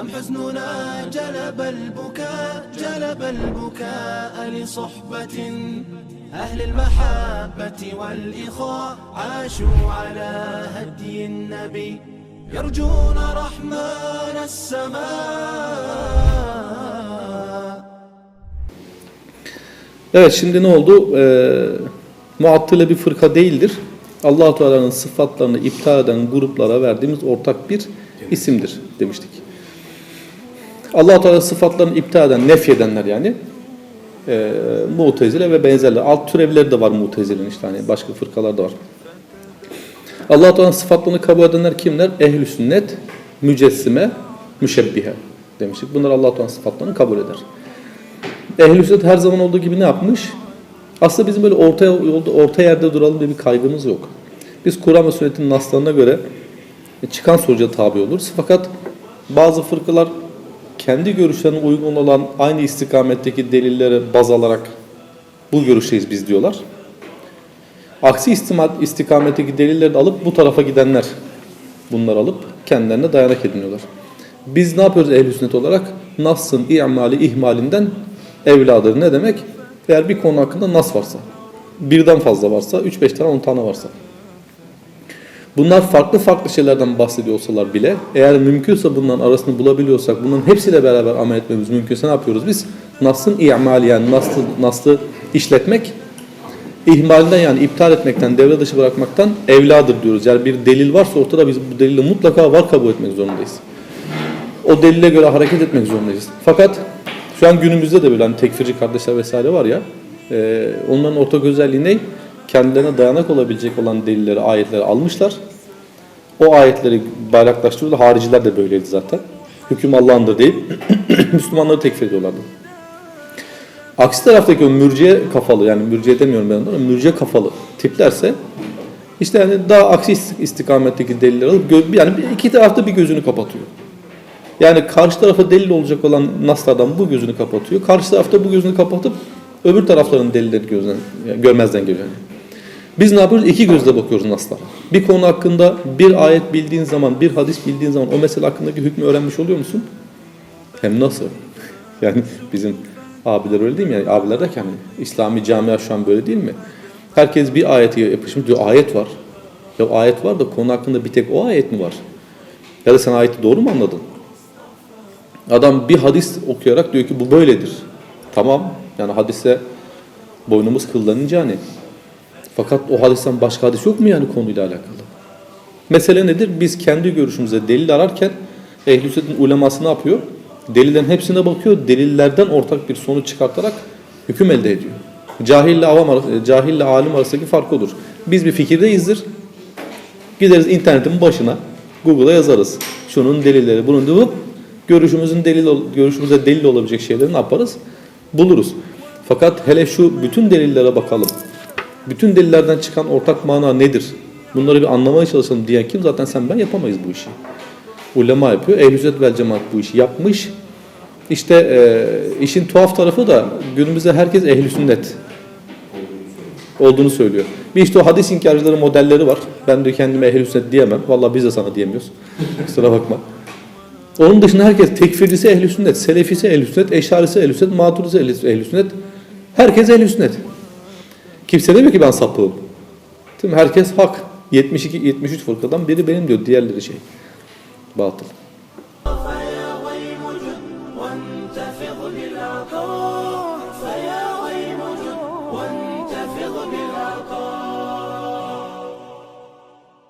أم حزننا جلب البكاء جلب البكاء لصحبة أهل المحبة والإخاء عاشوا على هدي النبي يرجون رحمن السماء Evet şimdi ne oldu? Ee, muattile bir fırka değildir. allah Teala'nın sıfatlarını iptal eden gruplara verdiğimiz ortak bir isimdir demiştik. allah Teala sıfatlarını iptal eden, nefyedenler yani e, mutezile ve benzerler. Alt türevleri de var mutezilenin işte hani başka fırkalar da var. allah Teala'nın sıfatlarını kabul edenler kimler? Ehl-i sünnet, mücessime, müşebbihe demiştik. Bunlar allah Teala'nın sıfatlarını kabul eder. Ehl-i sünnet her zaman olduğu gibi ne yapmış? Aslında bizim böyle orta yolda, orta yerde duralım diye bir kaygımız yok. Biz Kur'an ve sünnetin naslarına göre çıkan sonuca tabi oluruz. Fakat bazı fırkalar kendi görüşlerine uygun olan aynı istikametteki delilleri baz alarak bu görüşteyiz biz diyorlar. Aksi istikametteki delilleri de alıp bu tarafa gidenler bunları alıp kendilerine dayanak ediniyorlar. Biz ne yapıyoruz ehl sünnet olarak? Nas'ın i'mali ihmalinden evladır. Ne demek? Eğer bir konu hakkında nas varsa, birden fazla varsa, 3-5 tane 10 tane varsa. Bunlar farklı farklı şeylerden bahsediyor olsalar bile eğer mümkünse bunların arasını bulabiliyorsak bunların hepsiyle beraber amel etmemiz mümkünse ne yapıyoruz biz? Nas'ın i'mali yani nas'ı, nas'ı işletmek ihmalinden yani iptal etmekten, devre dışı bırakmaktan evladır diyoruz. Yani bir delil varsa ortada biz bu delili mutlaka var kabul etmek zorundayız. O delile göre hareket etmek zorundayız. Fakat şu an günümüzde de böyle hani tekfirci kardeşler vesaire var ya onların ortak özelliği ne? Kendilerine dayanak olabilecek olan delilleri, ayetleri almışlar. O ayetleri bayraklaştırıyorlar. Hariciler de böyleydi zaten. Hüküm Allah'ındır deyip Müslümanları tekfir ediyorlardı. Aksi taraftaki o mürciye kafalı yani mürciye demiyorum ben onlara mürciye kafalı tiplerse işte yani daha aksi istikametteki deliller alıp yani iki tarafta bir gözünü kapatıyor. Yani karşı tarafa delil olacak olan naslardan bu gözünü kapatıyor. Karşı tarafta bu gözünü kapatıp öbür tarafların delilleri gözden, yani görmezden geliyor. Biz ne yapıyoruz? İki gözle bakıyoruz naslara. Bir konu hakkında bir ayet bildiğin zaman, bir hadis bildiğin zaman o mesele hakkındaki hükmü öğrenmiş oluyor musun? Hem nasıl? Yani bizim abiler öyle değil mi? Yani abiler derken hani İslami camia şu an böyle değil mi? Herkes bir ayeti yapışmış diyor ayet var. Ya ayet var da konu hakkında bir tek o ayet mi var? Ya da sen ayeti doğru mu anladın? Adam bir hadis okuyarak diyor ki bu böyledir. Tamam yani hadise boynumuz kıllanınca hani. Fakat o hadisten başka hadis yok mu yani konuyla alakalı? Mesele nedir? Biz kendi görüşümüze delil ararken ehl-i sünnetin uleması ne yapıyor? Delillerin hepsine bakıyor. Delillerden ortak bir sonuç çıkartarak hüküm elde ediyor. Cahille avam arası, cahille alim arasındaki fark odur. Biz bir fikirdeyizdir. Gideriz internetin başına Google'a yazarız. Şunun delilleri, bunun deyip görüşümüzün delil görüşümüze delil olabilecek şeyleri ne yaparız? Buluruz. Fakat hele şu bütün delillere bakalım. Bütün delillerden çıkan ortak mana nedir? Bunları bir anlamaya çalışalım diyen kim? Zaten sen ben yapamayız bu işi. Ulema yapıyor. Ehl-i vel Cemaat bu işi yapmış. İşte e, işin tuhaf tarafı da günümüzde herkes ehli sünnet olduğunu söylüyor. Bir işte o hadis inkarcıları modelleri var. Ben de kendime ehl sünnet diyemem. Vallahi biz de sana diyemiyoruz. Kusura bakma. Onun dışında herkes tekfircisi ehl sünnet, selefisi ehl sünnet, eşarisi ehl sünnet, maturisi ehl sünnet. Herkes ehl sünnet. Kimse demiyor ki ben sapığım. Değil mi? Herkes hak. 72 73 fırkadan biri benim diyor. Diğerleri şey. Batıl.